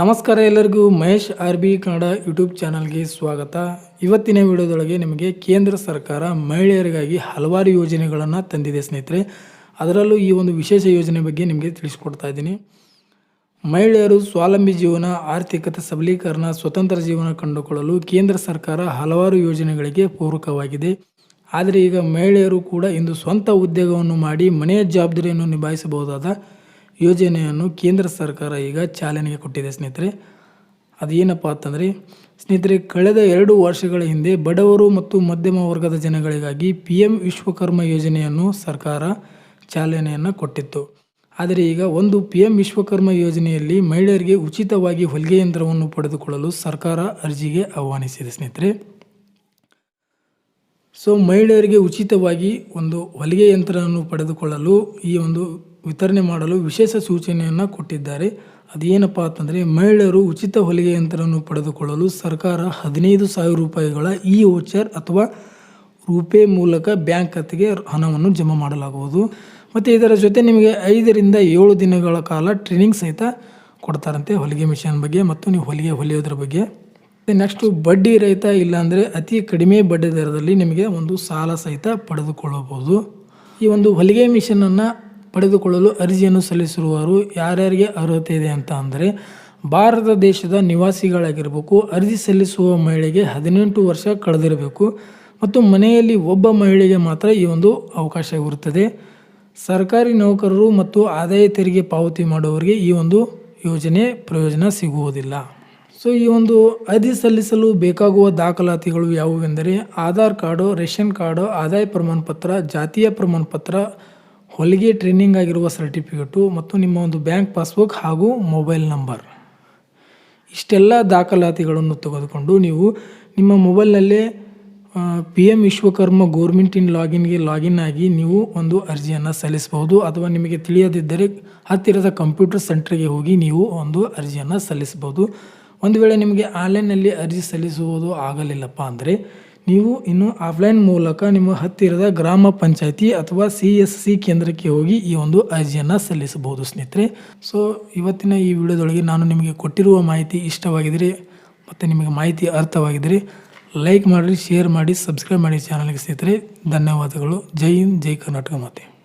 ನಮಸ್ಕಾರ ಎಲ್ಲರಿಗೂ, Mahesh R B Kannada YouTube ಚಾನಲ್ಗೆ ಸ್ವಾಗತ. ಇವತ್ತಿನ ವಿಡಿಯೋದೊಳಗೆ ನಿಮಗೆ ಕೇಂದ್ರ ಸರ್ಕಾರ ಮಹಿಳೆಯರಿಗಾಗಿ ಹಲವಾರು ಯೋಜನೆಗಳನ್ನು ತಂದಿದೆ ಸ್ನೇಹಿತರೆ. ಅದರಲ್ಲೂ ಈ ಒಂದು ವಿಶೇಷ ಯೋಜನೆ ಬಗ್ಗೆ ನಿಮಗೆ ತಿಳಿಸ್ಕೊಡ್ತಾ ಇದ್ದೀನಿ. ಮಹಿಳೆಯರು ಸ್ವಾವಲಂಬಿ ಜೀವನ, ಆರ್ಥಿಕತೆ ಸಬಲೀಕರಣ, ಸ್ವತಂತ್ರ ಜೀವನ ಕಂಡುಕೊಳ್ಳಲು ಕೇಂದ್ರ ಸರ್ಕಾರ ಹಲವಾರು ಯೋಜನೆಗಳಿಗೆ ಪೂರಕವಾಗಿದೆ. ಆದರೆ ಈಗ ಮಹಿಳೆಯರು ಕೂಡ ಇಂದು ಸ್ವಂತ ಉದ್ಯೋಗವನ್ನು ಮಾಡಿ ಮನೆಯ ಜವಾಬ್ದಾರಿಯನ್ನು ನಿಭಾಯಿಸಬಹುದಾದ ಯೋಜನೆಯನ್ನು ಕೇಂದ್ರ ಸರ್ಕಾರ ಈಗ ಚಾಲನೆಗೆ ಕೊಟ್ಟಿದೆ ಸ್ನೇಹಿತರೆ. ಅದೇನಪ್ಪ ಅಂತಂದರೆ, ಸ್ನೇಹಿತರೆ, ಕಳೆದ ಎರಡು ವರ್ಷಗಳ ಹಿಂದೆ ಬಡವರು ಮತ್ತು ಮಧ್ಯಮ ವರ್ಗದ ಜನಗಳಿಗಾಗಿ ಪಿ ಎಂ ವಿಶ್ವಕರ್ಮ ಯೋಜನೆಯನ್ನು ಸರ್ಕಾರ ಚಾಲನೆಯನ್ನು ಕೊಟ್ಟಿತ್ತು. ಆದರೆ ಈಗ ಒಂದು ಪಿ ಎಂ ವಿಶ್ವಕರ್ಮ ಯೋಜನೆಯಲ್ಲಿ ಮಹಿಳೆಯರಿಗೆ ಉಚಿತವಾಗಿ ಹೊಲಿಗೆ ಯಂತ್ರವನ್ನು ಪಡೆದುಕೊಳ್ಳಲು ಸರ್ಕಾರ ಅರ್ಜಿಗೆ ಆಹ್ವಾನಿಸಿದೆ ಸ್ನೇಹಿತರೆ. ಸೊ ಮಹಿಳೆಯರಿಗೆ ಉಚಿತವಾಗಿ ಒಂದು ಹೊಲಿಗೆ ಯಂತ್ರವನ್ನು ಪಡೆದುಕೊಳ್ಳಲು ಈ ಒಂದು ವಿತರಣೆ ಮಾಡಲು ವಿಶೇಷ ಸೂಚನೆಯನ್ನು ಕೊಟ್ಟಿದ್ದಾರೆ. ಅದೇನಪ್ಪ ಅಂತಂದರೆ, ಮಹಿಳೆಯರು ಉಚಿತ ಹೊಲಿಗೆ ಯಂತ್ರವನ್ನು ಪಡೆದುಕೊಳ್ಳಲು ಸರ್ಕಾರ ಹದಿನೈದು ಸಾವಿರ ರೂಪಾಯಿಗಳ ಇ ವೋಚರ್ ಅಥವಾ ರೂಪೇ ಮೂಲಕ ಬ್ಯಾಂಕ್ ಖಾತೆಗೆ ಹಣವನ್ನು ಜಮಾ ಮಾಡಲಾಗುವುದು. ಮತ್ತು ಇದರ ಜೊತೆ ನಿಮಗೆ ಐದರಿಂದ ಏಳು ದಿನಗಳ ಕಾಲ ಟ್ರೈನಿಂಗ್ ಸಹಿತ ಕೊಡ್ತಾರಂತೆ ಹೊಲಿಗೆ ಮಿಷನ್ ಬಗ್ಗೆ ಮತ್ತು ನೀವು ಹೊಲಿಗೆ ಹೊಲಿಯೋದ್ರ ಬಗ್ಗೆ. ನೆಕ್ಸ್ಟು ಬಡ್ಡಿ ರಹಿತ ಇಲ್ಲಾಂದರೆ ಅತಿ ಕಡಿಮೆ ಬಡ್ಡಿ ದರದಲ್ಲಿ ನಿಮಗೆ ಒಂದು ಸಾಲ ಸಹಿತ ಪಡೆದುಕೊಳ್ಳಬಹುದು. ಈ ಒಂದು ಹೊಲಿಗೆ ಮಿಷನನ್ನು ಪಡೆದುಕೊಳ್ಳಲು ಅರ್ಜಿಯನ್ನು ಸಲ್ಲಿಸಿರುವವರು ಯಾರ್ಯಾರಿಗೆ ಅರ್ಹತೆ ಇದೆ ಅಂತ ಅಂದರೆ ಭಾರತ ದೇಶದ ನಿವಾಸಿಗಳಾಗಿರಬೇಕು, ಅರ್ಜಿ ಸಲ್ಲಿಸುವ ಮಹಿಳೆಗೆ ಹದಿನೆಂಟು ವರ್ಷ ಕಳೆದಿರಬೇಕು ಮತ್ತು ಮನೆಯಲ್ಲಿ ಒಬ್ಬ ಮಹಿಳೆಗೆ ಮಾತ್ರ ಈ ಒಂದು ಅವಕಾಶವಿರುತ್ತದೆ ಸರ್ಕಾರಿ ನೌಕರರು ಮತ್ತು ಆದಾಯ ತೆರಿಗೆ ಪಾವತಿ ಮಾಡುವವರಿಗೆ ಈ ಒಂದು ಯೋಜನೆ ಪ್ರಯೋಜನ ಸಿಗುವುದಿಲ್ಲ. ಸೊ ಈ ಒಂದು ಅರ್ಜಿ ಸಲ್ಲಿಸಲು ಬೇಕಾಗುವ ದಾಖಲಾತಿಗಳು ಯಾವುವೆಂದರೆ ಆಧಾರ್ ಕಾರ್ಡು, ರೇಷನ್ ಕಾರ್ಡು, ಆದಾಯ ಪ್ರಮಾಣ ಪತ್ರ ಜಾತಿಯ ಪ್ರಮಾಣ ಪತ್ರ ಹೊಲಿಗೆ ಟ್ರೈನಿಂಗ್ ಆಗಿರುವ ಸರ್ಟಿಫಿಕೇಟು ಮತ್ತು ನಿಮ್ಮ ಒಂದು ಬ್ಯಾಂಕ್ ಪಾಸ್ಬುಕ್ ಹಾಗೂ ಮೊಬೈಲ್ ನಂಬರ್. ಇಷ್ಟೆಲ್ಲ ದಾಖಲಾತಿಗಳನ್ನು ತೆಗೆದುಕೊಂಡು ನೀವು ನಿಮ್ಮ ಮೊಬೈಲ್ನಲ್ಲೇ P M Vishwakarma government in ಲಾಗಿನ್ಗೆ login ಆಗಿ ನೀವು ಒಂದು ಅರ್ಜಿಯನ್ನು ಸಲ್ಲಿಸಬಹುದು ಅಥವಾ ನಿಮಗೆ ತಿಳಿಯದಿದ್ದರೆ ಹತ್ತಿರದ ಕಂಪ್ಯೂಟರ್ ಸೆಂಟ್ರಿಗೆ ಹೋಗಿ ನೀವು ಒಂದು ಅರ್ಜಿಯನ್ನು ಸಲ್ಲಿಸಬಹುದು. ಒಂದು ವೇಳೆ ನಿಮಗೆ ಆನ್ಲೈನ್ನಲ್ಲಿ ಅರ್ಜಿ ಸಲ್ಲಿಸುವುದು ಆಗಲಿಲ್ಲಪ್ಪ ಅಂದರೆ ನೀವು ಇನ್ನು ಆಫ್ಲೈನ್ ಮೂಲಕ ನಿಮ್ಮ ಹತ್ತಿರದ ಗ್ರಾಮ ಪಂಚಾಯತಿ ಅಥವಾ ಸಿ ಎಸ್ ಸಿ ಕೇಂದ್ರಕ್ಕೆ ಹೋಗಿ ಈ ಒಂದು ಅರ್ಜಿಯನ್ನು ಸಲ್ಲಿಸಬಹುದು ಸ್ನೇಹಿತರೆ. ಸೊ ಇವತ್ತಿನ ಈ ವಿಡಿಯೋದೊಳಗೆ ನಾನು ನಿಮಗೆ ಕೊಟ್ಟಿರುವ ಮಾಹಿತಿ ಇಷ್ಟವಾಗಿದ್ದರೆ ಮತ್ತು ನಿಮಗೆ ಮಾಹಿತಿ ಅರ್ಥವಾಗಿದ್ದರೆ ಲೈಕ್ ಮಾಡಿರಿ ಶೇರ್ ಮಾಡಿ, ಸಬ್ಸ್ಕ್ರೈಬ್ ಮಾಡಿ ಚಾನಲ್ಗೆ ಸ್ನೇಹಿತರೆ. ಧನ್ಯವಾದಗಳು. ಜೈ ಹಿಂದ್, ಜೈ ಕರ್ನಾಟಕ ಮಾತೆ.